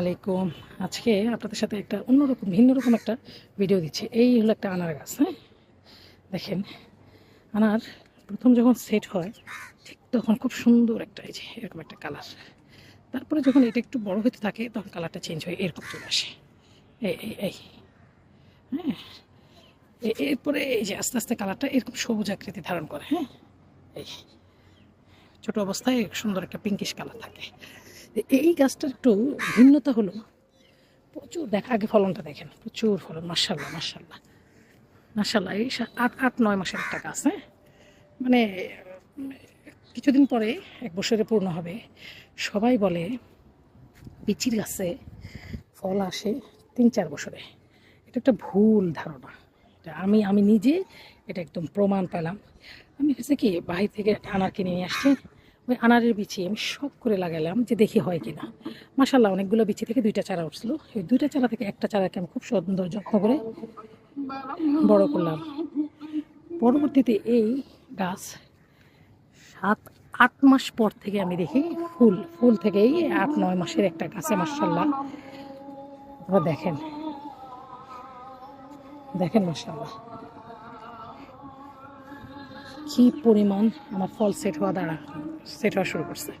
আলাইকুম আজকে আপনাদের সাথে একটা অন্যরকম ভিন্ন রকম একটা ভিডিও দিচ্ছি। এই হলো একটা আনার গাছ হ্যাঁ? দেখেন, আনার প্রথম যখন সেট হয়, ঠিক তখন খুব সুন্দর একটা, এই যে এরকম একটা কালার তারপরে যখন এটা একটু বড় হতে থাকে, তখন কালারটা চেঞ্জ হয়, এরকম চলে আসে। এই এই এই হ্যাঁ? এরপরে এই যে আস্তে আস্তে কালারটা এরকম সবুজ আকৃতি ধারণ করে হ্যাঁ? এই, ছোটো অবস্থায় সুন্দর একটা পিঙ্কিশ কালার থাকে। এই গাছটার একটু ভিন্নতা হলো। প্রচুর দেখা, আগে ফলনটা দেখেন। প্রচুর ফলন মার্শাল্লাহ মার্শাল্লাহ মার্শাল্লাহ এই আট আট, নয় মাসের একটা গাছ হ্যাঁ? মানে কিছুদিন পরে এক বছরে পূর্ণ হবে। সবাই বলে বিচির গাছে ফল আসে তিন, চার বছরে। এটা একটা ভুল ধারণা। এটা আমি আমি নিজে এটা একদম প্রমাণ পেলাম। আমি হচ্ছে কি, বাহির থেকে আনার কিনে নিয়ে আসছি। ওই আনারের বিচি, আমি শখ করে লাগালাম যে দেখি হয় কিনা। মাসাল্লাহ অনেকগুলো বিচি থেকে দুইটা চারা উঠছিল। এই দুইটা চারা থেকে একটা চারাকে আমি খুব সুন্দর যত্ন করে বড় করলাম। পরবর্তীতে এই গাছ সাত, আট মাস পর থেকে আমি দেখি ফুল ফুল থেকেই আট, নয় মাসের একটা গাছে মার্শাল্লাহ আপনারা দেখেন। দেখেন মার্শাল্লাহ কি পরিমাণ আমার ফল সেট হওয়া দাঁড়া সেট হওয়া শুরু করছে।